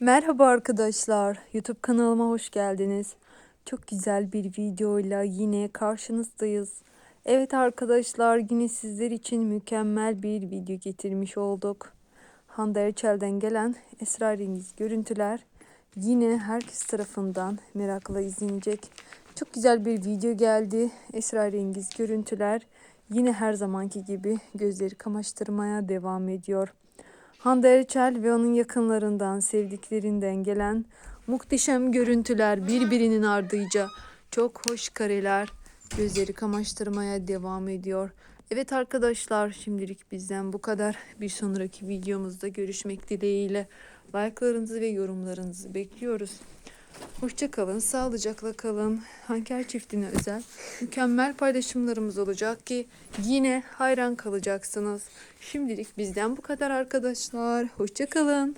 Merhaba arkadaşlar. YouTube kanalıma hoş geldiniz. Çok güzel bir videoyla yine karşınızdayız. Evet arkadaşlar yine sizler için mükemmel bir video getirmiş olduk. Hande Erçel'den gelen esrarengiz görüntüler yine herkes tarafından merakla izlenecek. Çok güzel bir video geldi. Esrarengiz görüntüler yine her zamanki gibi gözleri kamaştırmaya devam ediyor. Hande Erçel ve onun yakınlarından, sevdiklerinden gelen muhteşem görüntüler birbirinin ardıyla çok hoş kareler gözleri kamaştırmaya devam ediyor. Evet arkadaşlar şimdilik bizden bu kadar. Bir sonraki videomuzda görüşmek dileğiyle. Like'larınızı ve yorumlarınızı bekliyoruz. Hoşça kalın, sağlıcakla kalın. Hanker çiftine özel mükemmel paylaşımlarımız olacak ki yine hayran kalacaksınız. Şimdilik bizden bu kadar arkadaşlar. Hoşça kalın.